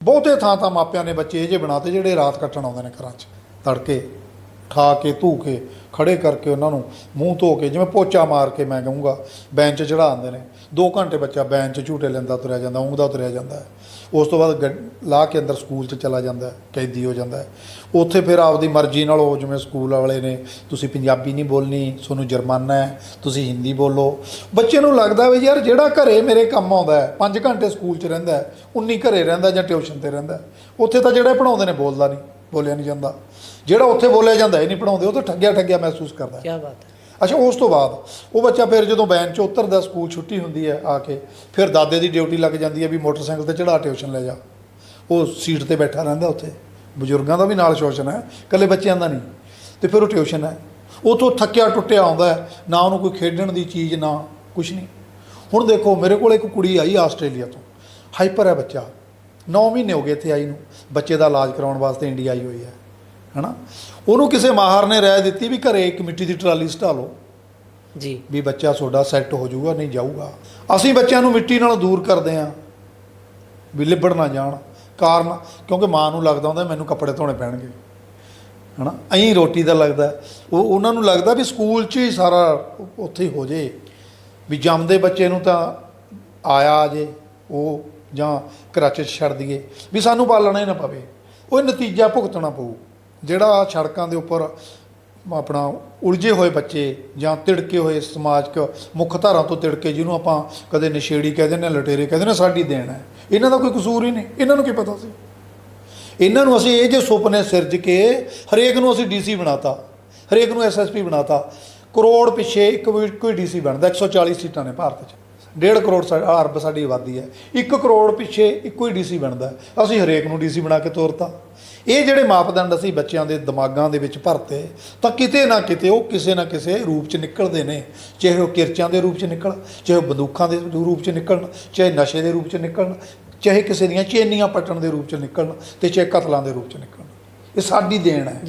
ਬਹੁਤੇ ਥਾਂ ਤਾਂ ਮਾਪਿਆਂ ਨੇ ਬੱਚੇ ਇਹ ਜੇ ਬਣਾਤੇ ਜਿਹੜੇ ਰਾਤ ਕੱਟਣ ਆਉਂਦੇ ਨੇ ਘਰਾਂ 'ਚ, ਤੜਕੇ। ਠਾ ਕੇ, ਧੂ ਕੇ ਖੜੇ ਕਰਕੇ ਉਹਨਾਂ ਨੂੰ ਮੂੰਹ ਧੋ ਕੇ, ਜਿਵੇਂ ਪੋਚਾ ਮਾਰ ਕੇ ਮੈਂ ਕਹੂੰਗਾ, ਬੈਂਚ ਚੜਾ ਨੇ। 2 ਘੰਟੇ ਬੱਚਾ ਬੈਂਚ ਝੂਟੇ ਲੈਂਦਾ ਤੁਰਿਆ ਜਾਂਦਾ, ਉਂਗਦਾ ਤੁਰਿਆ ਜਾਂਦਾ ਹੈ। ਉਸ ਤੋਂ ਬਾਅਦ ਗੱਡ- ਲਾ ਕੇ ਅੰਦਰ ਸਕੂਲ 'ਚ ਚਲਾ ਜਾਂਦਾ ਕੈਦੀ ਹੋ ਜਾਂਦਾ ਉੱਥੇ ਫਿਰ ਆਪਦੀ ਮਰਜ਼ੀ ਨਾਲ ਉਹ ਜਿਵੇਂ ਸਕੂਲ ਵਾਲੇ ਨੇ, ਤੁਸੀਂ ਪੰਜਾਬੀ ਨਹੀਂ ਬੋਲਣੀ, ਤੁਹਾਨੂੰ ਜੁਰਮਾਨਾ ਹੈ, ਤੁਸੀਂ ਹਿੰਦੀ ਬੋਲੋ। ਬੱਚੇ ਨੂੰ ਲੱਗਦਾ ਵੀ ਯਾਰ ਜਿਹੜਾ ਘਰੇ ਮੇਰੇ ਕੰਮ ਆਉਂਦਾ ਹੈ 5 ਘੰਟੇ ਸਕੂਲ 'ਚ ਰਹਿੰਦਾ ਹੈ 19 ਘਰੇ ਰਹਿੰਦਾ ਜਾਂ ਟਿਊਸ਼ਨ ਤੇ ਰਹਿੰਦਾ ਉੱਥੇ ਤਾਂ ਜਿਹੜਾ ਪੜਾਉਂਦੇ ਨੇ ਬੋਲਦਾ ਨਹੀਂ। ਬੋਲਿਆ ਨਹੀਂ ਜਾਂਦਾ। ਜਿਹੜਾ ਉੱਥੇ ਬੋਲਿਆ ਜਾਂਦਾ ਇਹ ਨਹੀਂ ਪੜਾਉਂਦੇ ਉਹ ਤਾਂ ਠੱਗਿਆ ਠੱਗਿਆ ਮਹਿਸੂਸ ਕਰਦਾ ਹੈ। ਕੀ ਬਾਤ ਹੈ। ਅੱਛਾ ਉਸ ਤੋਂ ਬਾਅਦ ਉਹ ਬੱਚਾ ਫਿਰ ਜਦੋਂ ਬੈਂਚ 'ਚ ਉਤਰਦਾ ਸਕੂਲ ਛੁੱਟੀ ਹੁੰਦੀ ਹੈ ਆ ਕੇ ਫਿਰ ਦਾਦੇ ਦੀ ਡਿਊਟੀ ਲੱਗ ਜਾਂਦੀ ਹੈ ਵੀ ਮੋਟਰਸਾਈਕਲ ਤੇ ਚੜਾ ਟਿਊਸ਼ਨ ਲੈ ਜਾ। ਉਹ ਸੀਟ ਤੇ ਬੈਠਾ ਰਹਿੰਦਾ ਉੱਥੇ। ਬਜ਼ੁਰਗਾਂ ਦਾ ਵੀ ਨਾਲ ਸ਼ੋਸ਼ਣ ਹੈ ਇਕੱਲੇ ਬੱਚਿਆਂ ਦਾ ਨਹੀਂ। ਤੇ ਫਿਰ ਉਹ ਟਿਊਸ਼ਨ ਹੈ। ਉਥੋਂ ਥੱਕਿਆ ਟੁੱਟਿਆ ਆਉਂਦਾ ਨਾ ਉਹਨੂੰ ਕੋਈ ਖੇਡਣ ਦੀ ਚੀਜ਼ ਨਾ ਕੁਝ ਨਹੀਂ। ਹੁਣ ਦੇਖੋ ਮੇਰੇ ਕੋਲ ਇੱਕ ਕੁੜੀ ਆਈ ਆਸਟ੍ਰੇਲੀਆ ਤੋਂ। ਹਾਈਪਰ ਹੈ ਬੱਚਾ। 9 ਮਹੀਨੇ ਹੋ ਗਏ ਇੱਥੇ ਆਈ ਨੂੰ। ਬੱਚੇ ਦਾ ਇਲਾਜ ਕਰਾਉਣ ਵਾਸਤੇ ਇੰਡੀਆ ਆਈ ਹੋਈ ਹੈ ਹਨਾ? ਉਹਨੂੰ ਕਿਸੇ ਮਾਹਰ ਨੇ ਰਾਏ ਦਿੱਤੀ ਵੀ ਘਰੇ ਇੱਕ ਮਿੱਟੀ ਦੀ ਟਰਾਲੀ ਸਟਾ ਲਓ। ਜੀ। ਵੀ ਬੱਚਾ ਤੁਹਾਡਾ ਸੈੱਟ ਹੋ ਜਾਊਗਾ ਨਹੀਂ ਜਾਊਗਾ। ਅਸੀਂ ਬੱਚਿਆਂ ਨੂੰ ਮਿੱਟੀ ਨਾਲ ਦੂਰ ਕਰਦੇ ਹਾਂ ਵੀ ਲਿਬੜ ਨਾ ਜਾਣ। ਕਾਰਨ ਕਿਉਂਕਿ ਮਾਂ ਨੂੰ ਲੱਗਦਾ ਹੁੰਦਾ ਮੈਨੂੰ ਕੱਪੜੇ ਧੋਣੇ ਪੈਣਗੇ ਹਨਾ? ਐਂ ਰੋਟੀ ਦਾ ਲੱਗਦਾ। ਉਹ ਉਹਨਾਂ ਨੂੰ ਲੱਗਦਾ ਵੀ ਸਕੂਲ 'ਚ ਹੀ ਸਾਰਾ ਉੱਥੇ ਹੀ ਹੋ ਜੇ। ਵੀ ਜੰਮਦੇ ਬੱਚੇ ਨੂੰ ਤਾਂ ਆਇਆ ਜੇ। ਉਹ ਜਾਂ ਕਰਾਚੇ 'ਚ ਛੱਡ ਦਈਏ, ਵੀ ਸਾਨੂੰ ਪਾਲਣਾ ਹੀ ਨਾ ਪਵੇ। ਉਹ ਨਤੀਜਾ ਭੁਗਤਣਾ ਪਊ। ਜਿਹੜਾ ਸੜਕਾਂ ਦੇ ਉੱਪਰ ਆਪਣਾ ਉਲਝੇ ਹੋਏ ਬੱਚੇ ਜਾਂ ਤਿੜਕੇ ਹੋਏ ਸਮਾਜਿਕ ਮੁੱਖ ਧਾਰਾ ਤੋਂ ਤਿੜਕੇ ਜਿਹਨੂੰ ਆਪਾਂ ਕਦੇ ਨਸ਼ੇੜੀ ਕਹਿੰਦੇ ਨੇ ਲਟੇਰੇ ਕਹਿੰਦੇ ਨੇ ਸਾਡੀ ਦੇਣ ਹੈ। ਇਹਨਾਂ ਦਾ ਕੋਈ ਕਸੂਰ ਹੀ ਨਹੀਂ। ਇਹਨਾਂ ਨੂੰ ਕੀ ਪਤਾ ਸੀ? ਇਹਨਾਂ ਨੂੰ ਅਸੀਂ ਇਹ ਜੇ ਸੁਪਨੇ ਸਿਰਜ ਕੇ ਹਰੇਕ ਨੂੰ ਅਸੀਂ ਡੀਸੀ ਬਣਾਤਾ। ਹਰੇਕ ਨੂੰ ਐਸਐਸਪੀ ਬਣਾਤਾ। ਕਰੋੜ ਪਿੱਛੇ ਇੱਕ ਵੀ ਕੋਈ ਡੀਸੀ ਬਣਦਾ 140 ਸੀਟਾਂ ਨੇ ਭਾਰਤ 'ਚ। ਡੇਢ ਕਰੋੜ ਸਾ- ਅਰਬ ਸਾਡੀ ਆਬਾਦੀ ਹੈ। 1 ਕਰੋੜ ਪਿੱਛੇ ਇੱਕੋ ਹੀ ਡੀਸੀ ਬਣਦਾ ਅਸੀਂ ਹਰੇਕ ਨੂੰ ਡੀਸੀ ਬਣਾ ਕੇ ਤੋਰਤਾ। ਇਹ ਜਿਹੜੇ ਮਾਪਦੰਡ ਅਸੀਂ ਬੱਚਿਆਂ ਦੇ ਦਿਮਾਗਾਂ ਦੇ ਵਿੱਚ ਭਰਤੇ, ਤਾਂ ਕਿਤੇ ਨਾ ਕਿਤੇ ਉਹ ਕਿਸੇ ਨਾ ਕਿਸੇ ਰੂਪ 'ਚ ਨਿਕਲਦੇ ਨੇ। ਚਾਹੇ ਉਹ ਕਿਰਚਾਂ ਦੇ ਰੂਪ 'ਚ ਨਿਕਲ ਚਾਹੇ ਉਹ ਬੰਦੂਕਾਂ ਦੇ ਰੂਪ 'ਚ ਨਿਕਲਣ, ਚਾਹੇ ਨਸ਼ੇ ਦੇ ਰੂਪ 'ਚ ਨਿਕਲਣ, ਚਾਹੇ ਕਿਸੇ ਦੀਆਂ ਚੇਨੀਆਂ ਪੱਟਣ ਦੇ ਰੂਪ 'ਚ ਨਿਕਲਣ ਤੇ ਚਾਹੇ ਕਤਲਾਂ ਦੇ ਰੂਪ 'ਚ ਨਿਕਲਣ। ਇਹ ਸਾਡੀ ਦੇਣ ਹੈ।